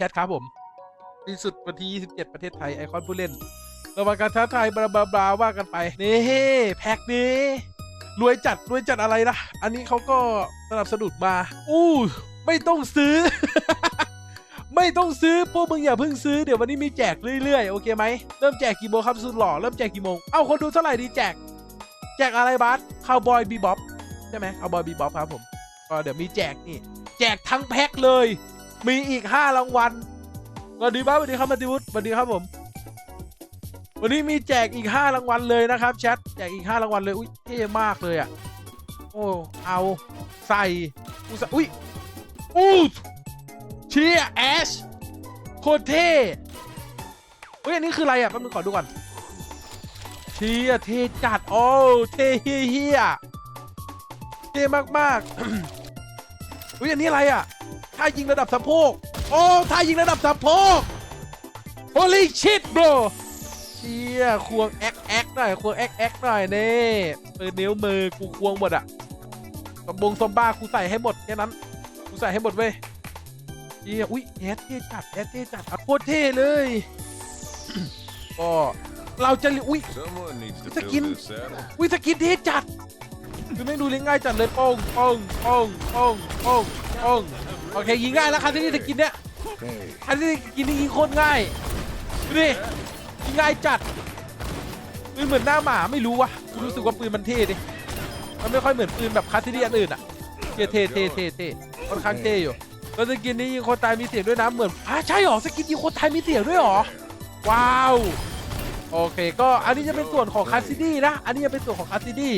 แชทครับผมที่สุดวันที่ 27 ประเทศไทย ไอคอนผู้เล่นระหว่างการท้าทายบลาบลาบลาว่ากันไป นี่แพ็กนี้รวยจัด รวยจัดอะไรนะ อันนี้เขาก็สนับสนุนมา อู้ ไม่ต้องซื้อ ไม่ต้องซื้อพวกมึงอย่าเพิ่งซื้อ เดี๋ยววันนี้มีแจกเรื่อยๆ โอเคไหม เริ่มแจกกี่โมงครับสุดหล่อ เริ่มแจกกี่โมง เอ้า คนดูเท่าไหร่ดีแจก แจกอะไรบัสคาวบอยบีบ๊อบใช่ไหมคาวบอยบีบ๊อบครับผมก็เดี๋ยวมีแจกนี่ แจกทั้งแพ็คเลย มีอีก 5 รางวัลสวัสดีบ้าสวัสดีครับมาติวุฒิสวัสดีครับผม วันนี้มีแจกอีก 5 รางวัลเลยนะครับแชทแจกอีก 5 รางวัลเลย อุ้ยเท่มากเลยอะ โอ้เอาใส่อุใส่อุ้ยอู้เชียแอชโคตรเท่เฮ้ยอันนี้คืออะไรอะแป๊บนึงขอดูก่อนเชียเท่จัดโอ้เท่เฮียเฮียเท่มากๆอุ้ยอันนี้อะไรอะ ท่ายิงระดับสะโพก โอ้ท่ายิงระดับสะโพก Holy shit bro เชี่ยควงแอ็กแอ็กหน่อยควงแอ็กแอ็กหน่อยเน่ปืนนิ้วมือกูควงหมดอะสมบงสมบ้ากูใส่ให้หมดแค่นั้นกูใส่ให้หมดเว้ยเชี่ยอุ้ยแอดเท่จัดแอดเท่จัดอะโคตรเท่เลยก็เราจะอุ้ย Someone needs to It's a fill kin- this saddle. อุ้ยสกินเท่จัดคือไม่งดูเล่นง่ายจัดเลยโป้งโป้งโป้งโป้งโป้งโป้ง โอเคยิงง่ายแล้วครับที่นี่สกินเนี้ย Hey, อันนี้กินนี่ยิงโคตรง่ายดูดิยิงง่ายจัดปืนเหมือนหน้าหมาไม่รู้วะกูรู้สึกว่าปืนมันเท่ดิมันไม่ค่อยเหมือนปืนแบบคัสซิดี้อันอื่นอะเท่เท่เท่เท่เท่ค่อนข้างเท่อยู่แล้วสกินนี้ยิงคนตายมีเสียงด้วยนะเหมือนอะใช่หรอสกินยิงคนตายมีเสียงด้วยหรอว้าวโอเค ก็อันนี้จะเป็นส่วนของคัสซิดี้นะ อันนี้จะเป็นส่วนของคัสซิดี้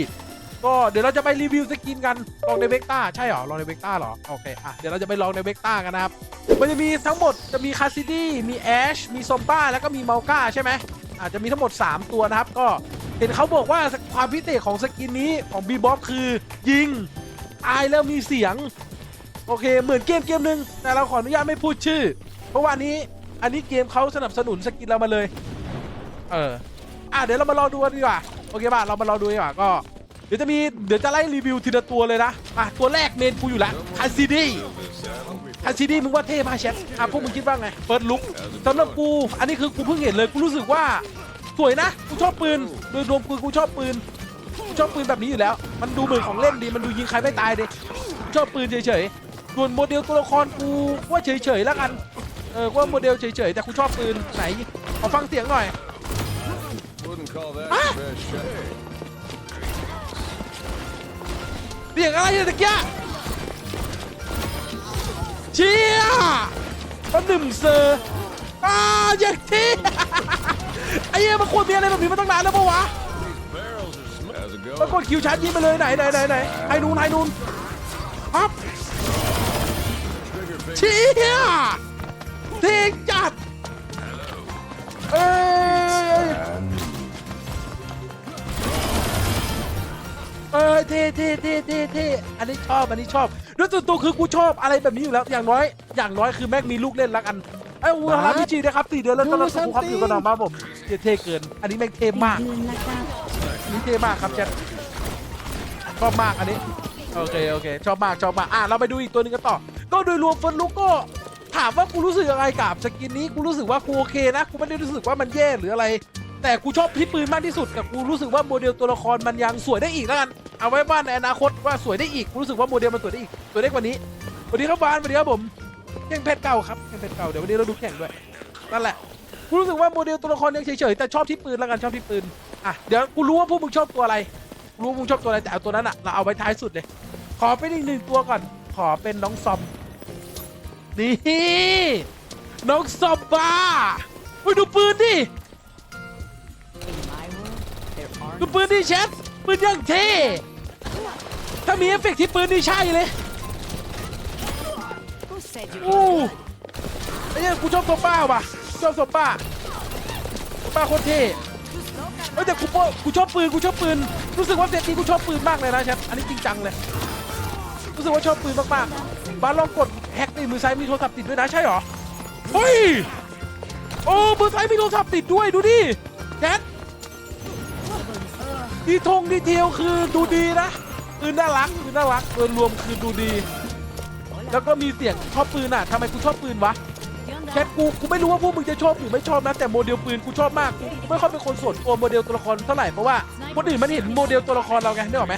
ก็เดี๋ยวเราจะไปรีวิวสกินกันลองในเวกต้าใช่หรอลองในเวกต้าหรอโอเคอะเดี๋ยวเราจะไปลองในเวกต้ากันนะครับมันจะมีทั้งหมดจะมีคาซิดี้มีแอชมีซอมบ้าแล้วก็มีเมาก้าใช่ไหมอาจจะมีทั้งหมด 3 ตัวนะครับ ก็เห็นเขาบอกว่าความพิเศษของสกินนี้ของบีบ๊อบคือยิงตายแล้วมีเสียง โอเค เหมือนเกมเกมหนึ่งแต่เราขออนุญาตไม่พูดชื่อ เพราะว่าอันนี้อันนี้เกมเขาสนับสนุนสกินเรามาเลย เอออะเดี๋ยวเรามาลองดูกันดีกว่าโอเคป่ะเรามาลองดูดีกว่าก็ ดี๋ยวจะมีเดี๋ยวจะไล่รีวิวทีละตัวเลยนะอะตัวแรกเมนกูอยู่แล้วคาซิดี้ fill this saddle. คาซิดี้มึงว่าเท่มากแชทอะพวกมึงคิดว่าไงเปิดลุกสำหรับกู อันนี้คือกูเพิ่งเห็นเลยกูรู้สึกว่าสวยนะกูชอบปืนโดยรวมคือกูชอบปืนกูชอบปืนแบบนี้อยู่แล้ว มันดูเหมือนของเล่นดี มันดูยิงใครไม่ตายดิกูชอบปืนเฉยๆส่วนโมเดลตัวละครกูว่าเฉยๆแล้วกัน เออกูว่าโมเดลเฉยๆ แต่กูชอบปืนไหนขอฟังเสียงหน่อย เสียงอะไรเนี่ยตะเกี้เชียก็หนึ่มเซอร์อ้าอย่างที่ไอ้เหี้ยมันควรมีอะไรแบบนี้มาตั้งนานแล้วปะวะมันกดคิวชาร์จยิงไปเลยไหนไหนไหนไหนไฮนูนไฮนูนปั๊บเชียเท่จัดเอ้ย เอ้ยเท่เท่เท่เท่เท่อันนี้ชอบอันนี้ชอบด้วยส่วนตัวคือกูชอบอะไรแบบนี้อยู่แล้วอย่างน้อยอย่างน้อยคือแม็กมีลูกเล่นละกันไอ้อูฮารามิจินะครับสี่เดือนแล้วตอนรับสุขภาพอยู่กับน้องมาผมเท่เท่เกิน อันนี้แม่งเท่มากเดือนละครับอันนี้เท่มากครับแชทชอบมากอันนี้โอเคโอเคชอบมากชอบมากอะเราไปดูอีกตัวหนึงกันต่อ ก็โดยรวมเฟิร์นลุกก็ถามว่ากูรู้สึกยังไงกับสกินนี้กูรู้สึกว่ากูโอเคนะกูไม่ได้รู้สึกว่ามันแย่หรืออะไร แต่กูชอบที่ปืนมากที่สุดแต่กูรู้สึกว่าโมเดลตัวละครมันยังสวยได้อีกแล้วกันเอาไว้ว่าในอนาคตว่าสวยได้อีกกูรู้สึกว่าโมเดลมันสวยได้อีกสวยได้กว่านี้สวัสดีครับบานสวัสดีครับผมแข่งเพชรเก่าครับแข่งเพชรเก่าเดี๋ยววันนี้เราดูแข่งด้วยนั่นแหละกูรู้สึกว่าโมเดลตัวละครยังเฉยๆแต่ชอบที่ปืนแล้วกันชอบที่ปืนอะเดี๋ยวกูรู้ว่าพวกมึงชอบตัวอะไรรู้ว่ามึงชอบตัวอะไรแต่เอาตัวนั้นอะเราเอาไว้ท้ายสุดเลย ขอเป็นอีกหนึ่งตัวก่อน ขอเป็นน้องซอมนี่น้องซอมบ้าไปดูปืนดิ ดูปืนดิแชทปืนยังเท่ถ้ามีเอฟเฟกต์ที่ปืนนี่ใช่เลย Who said you อู้ไอ้เนี่ยกูชอบซอมบ้าว่ะชอบซอมบ้าซอมบ้าโคตรเท่เฮ้ยแต่กูโปกูชอบปืนกูชอบปืนรู้สึกว่าเซตนี้กูชอบปืนมากเลยนะแชทอันนี้จริงจังเลยรู้สึกว่าชอบปืนมากๆบ้านลองกดแฮกในมือซ้ายมีโทรศัพท์ติดด้วยนะใช่เหรอเฮ้ยโอ้มือซ้ายมีโทรศัพท์ติดด้วยดูดิแชท ดีทงดีเทลคือดูดีนะคือน่ารักคือน่ารักโดยรวมคือดูดี แล้วก็มีเสียงชอบปืนอะทำไมกูชอบปืนวะแคทกูกูไม่รู้ว่าพวกมึงจะชอบหรือไม่ชอบนะแต่โมเดลปืนกูชอบมากกูไม่ค่อยเป็นคนส่วนตัวโมเดลตัวละครเท่าไหร่เพราะว่าคนอื่นมันเห็นโมเดลตัวละครเราไงนึกออไหม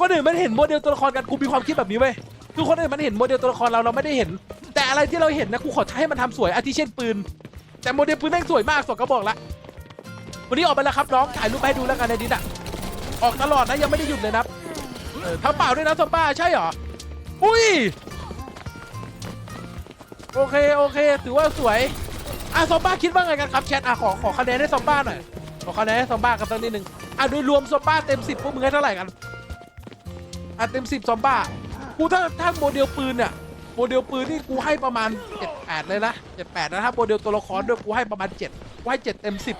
คนอื่นมันเห็นโมเดลตัวละครกันกูมีความคิดแบบนี้เว้ยคือคนอื่นมันเห็นโมเดลตัวละครเราเราไม่ได้เห็น แต่อะไรที่เราเห็นนะกูขอให้มันทำสวยอาทิเช่นปืน แต่โมเดลปืนแม่งสวยมากสองกระบอกละ วันนี้ออกไปแล้วครับน้องถ่ายรูปให้ดูแล้วกันในดิสอะออกตลอดนะยังไม่ได้หยุดเลยนะเออทำเปล่าด้วยนะซอมบ้าใช่เหรออุ้ยโอเคโอเคถือว่าสวยอะซอมบ้าคิดว่าไงกันครับแชทอะขอขอคะแนนให้ซอมบ้าหน่อยขอคะแนนให้ซอมบ้ากันสักนิดนึงอะโดยรวมซอมบ้าเต็มสิบพวกมึงให้เท่าไหร่กันอะเต็มสิบซอมบ้ากูถ้าถ้าโมเดลปืนเนี่ยโมเดลปืนนี่กูให้ประมาณเจ็ดแปดเลยนะเจ็ดแปดนะถ้าโมเดลตัวละครด้วยกูให้ประมาณเจ็ดกูให้เจ็ดเต็มสิบ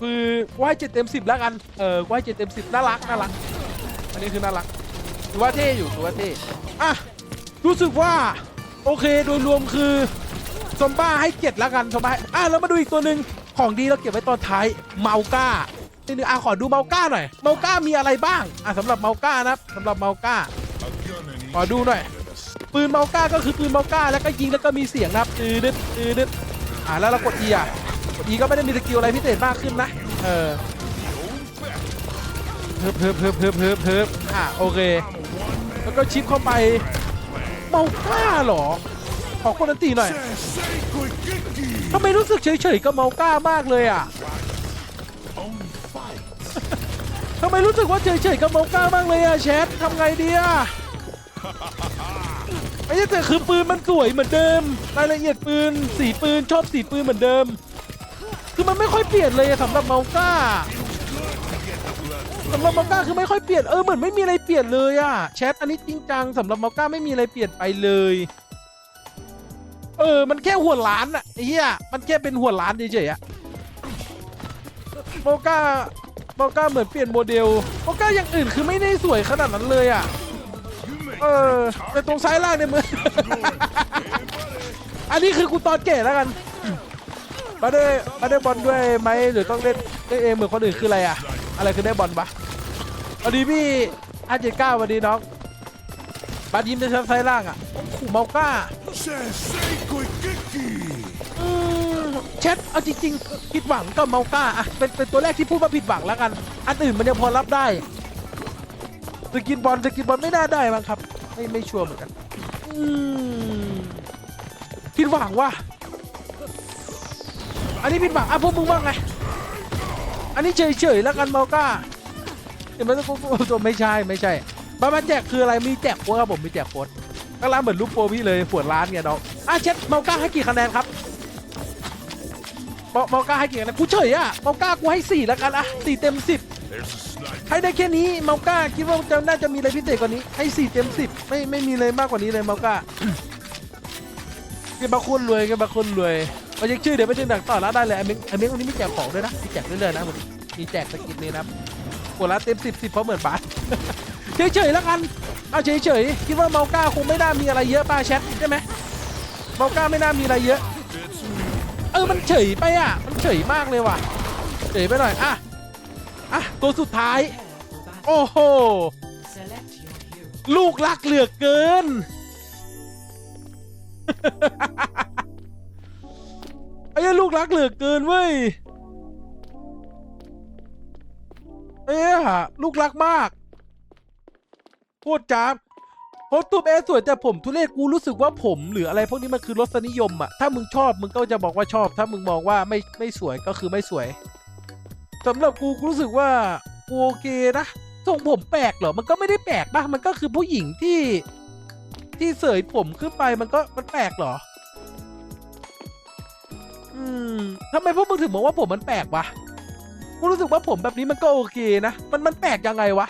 คือกูให้เจ็ดเต็มสิบแล้วกันเออกูให้เจ็ดเต็มสิบน่ารักน่ารัก อันนี้คือน่ารักถือว่าเท่อยู่ถือว่าเท่อะรู้สึกว่าโอเคโดยรวมคือซอมบ้าให้เจ็ดแล้วกันซอมบ้าอะแล้วมาดูอีกตัวหนึ่งของดีเราเก็บไว้ตอนท้ายเมาก้านี่นึงอะขอดูเมาก้าหน่อยเมาก้ามีอะไรบ้างอะสำหรับเมาก้านะครับสำหรับเมาก้าขอดูหน่อยปืนเมาก้าก็คือปืนเมาก้าแล้วก็ยิงแล้วก็มีเสียงนะครับตืดดึดตืดดึดอะแล้วเรากด E อะ กด E ก็ไม่ได้มีสกิลอะไรพิเศษมากขึ้นนะ เออเพิบเพิบเพิบเพิบเพิบเพิบอะโอเค แล้วก็ชิปเข้าไปเมาก้าเหรอ ขอคนนันตีหน่อยทำไมรู้สึกเฉยๆกับเมาก้ามากเลยอะทำไมรู้สึกว่าเฉยๆกับเมาก้ามากเลยอะแชททำไงดีอะไอ้แต่คือปืนมันสวยเหมือนเดิม รายละเอียดปืน สีปืนชอบสีปืนเหมือนเดิม คือมันไม่ค่อยเปลี่ยนเลยอะสำหรับเมาก้าสำหรับเมาก้าคือไม่ค่อยเปลี่ยนเออเหมือนไม่มีอะไรเปลี่ยนเลยอะแชทอันนี้จริงจังสำหรับเมาก้าไม่มีอะไรเปลี่ยนไปเลย เออ มันแค่หัวล้านอะไอ้เหี้ยมันแค่เป็นหัวล้านเฉยๆอะเมาก้าเมาก้าเหมือนเปลี่ยนโมเดลเมาก้าอย่างอื่นคือไม่ได้สวยขนาดนั้นเลยอะเออแต่ตรงซ้ายล่างเนี่ยมึงอันนี้คือกูตอนแก่แล้วกัน มาได้มาได้บอลด้วยไหมหรือต้องเล่นเล่นเองเหมือนคนอื่นคืออะไรอะอะไรคือได้บอลปะสวัสดีพี่อาเจ็ดเก้าสวัสดีน้องบาดยิ้มในชั้นซ้ายล่างอะโอ้โหเมาก้าอืมแชทเอาจริงๆผิดหวังกับเมาก้าอะเป็นเป็นตัวแรกที่พูดว่าผิดหวังแล้วกัน อันอื่นมันยังพอรับได้สกินบอลสกินบอลไม่น่าได้มั้งครับ ไม่ไม่ชัวร์เหมือนกันผิดหวังว่ะ อันนี้ผิดหวังอะพวกมึงว่าไง อันนี้เฉยๆแล้วกันเมาก้าเดี๋ยวมันต้องตัวไม่ใช่ไม่ใช่มามาแจกคืออะไรมีแจกโค้ดครับผมมีแจกโค้ดก็ร้านเหมือนรูปโปรพี่เลยปวดร้านไงน้องอะเช็ดเมาก้าให้กี่คะแนนครับเมาก้าให้กี่คะแนนกูเฉยอะเมาก้ากูให้สี่แล้วกันอะสี่เต็มสิบให้ได้แค่นี้เมาก้าคิดว่าจะน่าจะมีอะไรพิเศษกว่านี้ให้สี่เต็มสิบไม่ไม่มีเลยมากกว่านี้เลยเมาก้าเก็บบาคุณรวยเก็บบาคุณรวย เอาเช็คชื่อเดี๋ยวไปถึงดักต่อแล้วได้เลยไอเม้งไอเม้งวันนี้มีแจกของด้วยนะมีแจกเรื่อยๆนะผมมีแจกสกินนี้นะครับกดละเต็มสิบสิบเพราะเหมือนบาสเฉยๆแล้วกันเอาเฉยๆคิดว่าเมาก้าคงไม่น่ามีอะไรเยอะป้าแชทใช่ไหมเมาก้าไม่น่ามีอะไรเยอะ เออมันเฉยไปอะ มันเฉยมากเลยว่ะเฉยไปหน่อยอะอะตัวสุดท้าย โอ้โหลูกรักเหลือเกิน ยลูกรักเหลือเกินเว้ยเอ้ยลูกรักมากโคตรจ้าโพสต์ตูบเอสสวยแต่ผมทุเรศกูรู้สึกว่าผม หรืออะไรพวกนี้มันคือรสนิยมอะถ้ามึงชอบมึงก็จะบอกว่าชอบ ถ้ามึงมองว่าไม่ไม่สวยก็คือไม่สวยสำหรับกูกูรู้สึกว่ากูโอเคนะทรงผมแปลกเหรอมันก็ไม่ได้แปลกป่ะมันก็คือผู้หญิงที่ ที่เสยผมขึ้นไปมันก็มันแปลกเหรอ อืมทำไมพวกมึงถึงบอกว่าผมมันแปลกวะกูรู้สึกว่าผมแบบนี้มันก็โอเคนะ มันมันแปลกยังไงวะ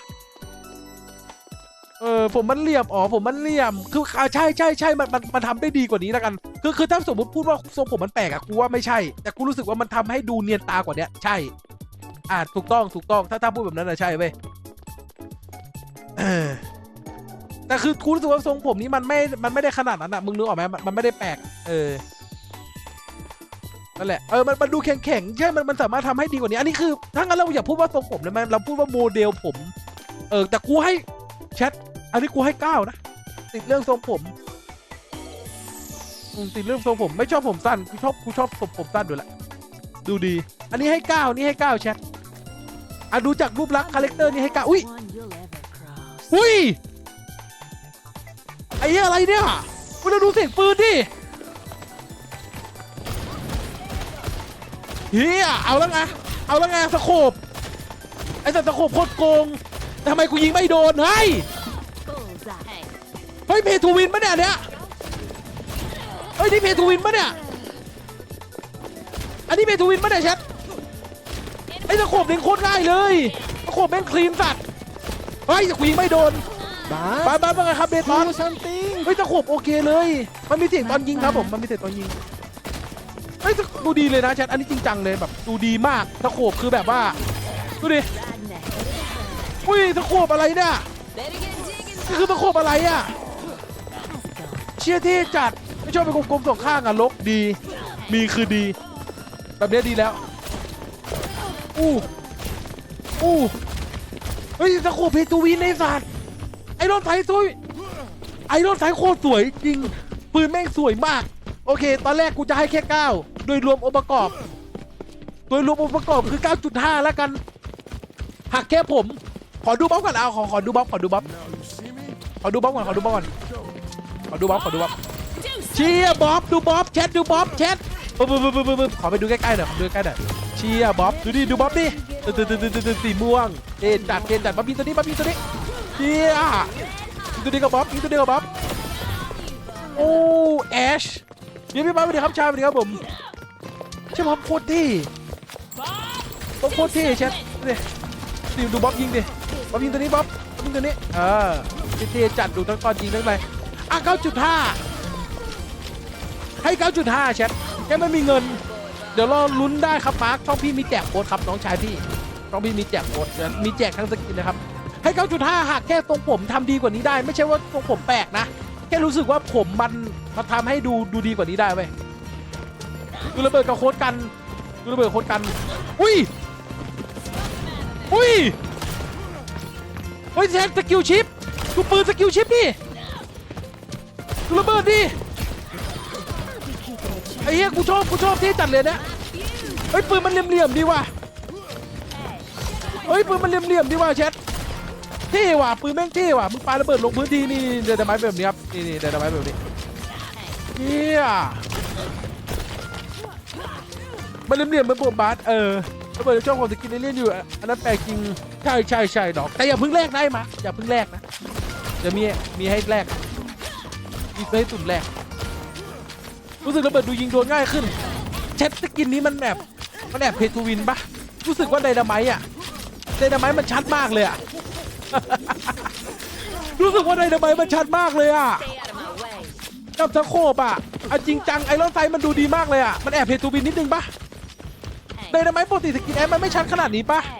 เออผมมันเหลี่ยม อ๋อผมมันเหลี่ยม คืออ่าใช่ใช่ใช่มันมันมันทำได้ดีกว่านี้แล้วกัน คือคือถ้าสมมติพูดว่าทรงผมมันแปลกอะกูว่าไม่ใช่ แต่กูรู้สึกว่ามันทำให้ดูเนียนตากว่าเนี้ย ใช่ อ่าถูกต้องถูกต้อง ถ้าถ้าพูดแบบนั้นนะใช่เว้ยเออแต่คือกูรู้สึกว่าทรงผมนี้มันไม่ มันไม่ได้ขนาดนั้นอะมึงนึกออกไหมมันมันไม่ได้แปลก เออ นั่นแหละเออมันมันดูแข็งแข็งใช่มันมันสามารถทำให้ดีกว่านี้ อันนี้คือถ้างั้นเราอย่าพูดว่าทรงผมเลยมันเราพูดว่าโมเดลผม เออแต่กูให้แชทอันนี้กูให้เก้านะติดเรื่องทรงผมติดเรื่องทรงผมไม่ชอบผมสั้นกูชอบกูชอบผมผมสั้นด้วยแหละดูดี อันนี้ให้เก้านี่ให้เก้าแชทอะดูจากรูปลักษณ์คาแรคเตอร์นี่ให้เก้าอุ้ยอุ้ยไอ้อะไรเนี่ยกูจะดูเสียงปืนดิ เฮียเอาแล้วไงเอาแล้วไงสโคบไอ้สัตว์สโคบโคตรโกงทำไมกูยิงไม่โดนเฮ้ย Bullseye. เฮ้ยเพทูวินปะเนี่ยเนี่ยเฮ้ยนี่เพทูวินปะเนี่ยอันนี้เพทูวินปะเนี่ยแชทไอ้ตะโขบเล่นโคตรง่ายเลยตะโขบแม่งคลีนสัตว์เฮ้ยแต่กูยิงไม่โดนบาบ้าสบ้าบ้าไงครับเบตดูอนซัมติงเฮ้ยตะโขบโอเคเลย มันมีเสียงตอนยิงครับผมมันมีเสียงตอนยิง เฮ้ยดูดีเลยนะแชทอันนี้จริงจังเลยแบบดูดีมากตะโขบคือแบบว่าดูดิอุ้ยตะโขบอะไรเนี่ยคือตะโขบอะไรอะเชี่ยเท่จัดไม่ชอบเป็นกลมๆสองข้างอะลกดีมีคือดี แบบนี้ดีแล้วอู้อู้เฮ้ยตะโขบเพตูวินในสัตว์ไอ้รถไฟสวยไอ้รถไฟโคตรสวยจริงปืนแม่งสวยมาก โอเค ตอนแรกกูจะให้แค่9โดยรวมองค์ประกอบ โดยรวมองค์ประกอบคือ 9.5 แล้วกันหักแค่ผม ขอดูบ๊อบก่อนเอาขอขอดูบ๊อบขอดูบ๊อบขอดูบ๊อบก่อนขอดูบ๊อบก่อนขอดูบ๊อบขอดูบ๊อบเชียร์บ๊อบดูบ๊อบแชทดูบ๊อบแชทปึ๊บปึ๊บปึ๊บปึ๊บปึ๊บขอไปดูใกล้ๆหน่อยขอดูใกล้ๆหน่อยเชียร์บ๊อบดูดิดูบ๊อบดิตื่นตื่นตื่นตื่นสีม่วงเอ็นจัดเอ็นจัดบ๊อบยิงตัวนี้บ๊อบยิงตัวนี้เชียร์ตัวนี้กับบ๊อบยิงตัวนี้กับบ๊อบโอ้แอช เดี๋ยวพี่บ๊อบสวัสดีครับชายสวัสดีครับผมเชื่อบ๊อบโคตรเท่บ๊อบโคตรเท่แชทดูดิดิดูบ๊อบยิงดิบ๊อบยิงตัวนี้บ๊อบยิงตัวนี้เออเท่จัดดูทั้งตอนยิงทั้งอะไรอะ9.5ให้9.5แชทแค่ไม่มีเงิน เดี๋ยวรอลุ้นได้ครับมาร์คช่องพี่มีแจกโค้ดครับน้องชายพี่ช่องพี่มีแจกโค้ดมีแจกทั้งสกินนะครับให้9.5หากแค่ทรงผมทำดีกว่านี้ได้ ไม่ใช่ว่าทรงผมแปลกนะ แค่รู้สึกว่าผมมันมาทำให้ดูดูดีกว่านี้ได้เว้ยดูระเบิดกับโค้ดกันดูระเบิดโค้ดกัน อุ้ย อุ้ยเฮ้ยแชทสกิลชิปดูปืนสกิลชิปดิดูระเบิดดิไอ้เหี้ยกูชอบกูชอบที่จัดเลยเนี่ยเฮ้ยปืนมันเหลี่ยมๆดีว่ะเฮ้ยปืนมันเหลี่ยมๆดีว่ะแชทเท่ว่ะปืนแม่งเท่ว่ะมึงปาระเบิดลงพื้นที่นี่เดนไม้แบบนี้ครับ นี่นี่เดนไม้แบบนี้เฮียมันเหลี่ยมๆมันบวบาสเออระเบิดช่องของสกินเลี่ยนอยู่อันนั้นแปลกจริงใช่ใช่ใช่ดอก แต่อย่าเพิ่งแลกได้มาอย่าเพิ่งแลกนะเดี๋ยวมีมีให้แลกมีให้ตุ่มแลกรู้สึกระเบิดดูยิงโดนง่ายขึ้นเช็ดสกินนี้มันแบบมันแอบเพทูวินปะรู้สึกว่าไดนาไมต์อะไดนาไมต์มันชัดมากเลยอะ รู้สึกว่าไดนาไมต์มันชัดมากเลยอะ Stay out of my way. กับสโคบอะอะจริงจังไอรอนไฟมันดูดีมากเลยอะมันแอบเพทูวินนิดนึงปะไดนาไมต์ปกติสกินแอปมันไม่ชัดขนาดนี้ปะ Hey.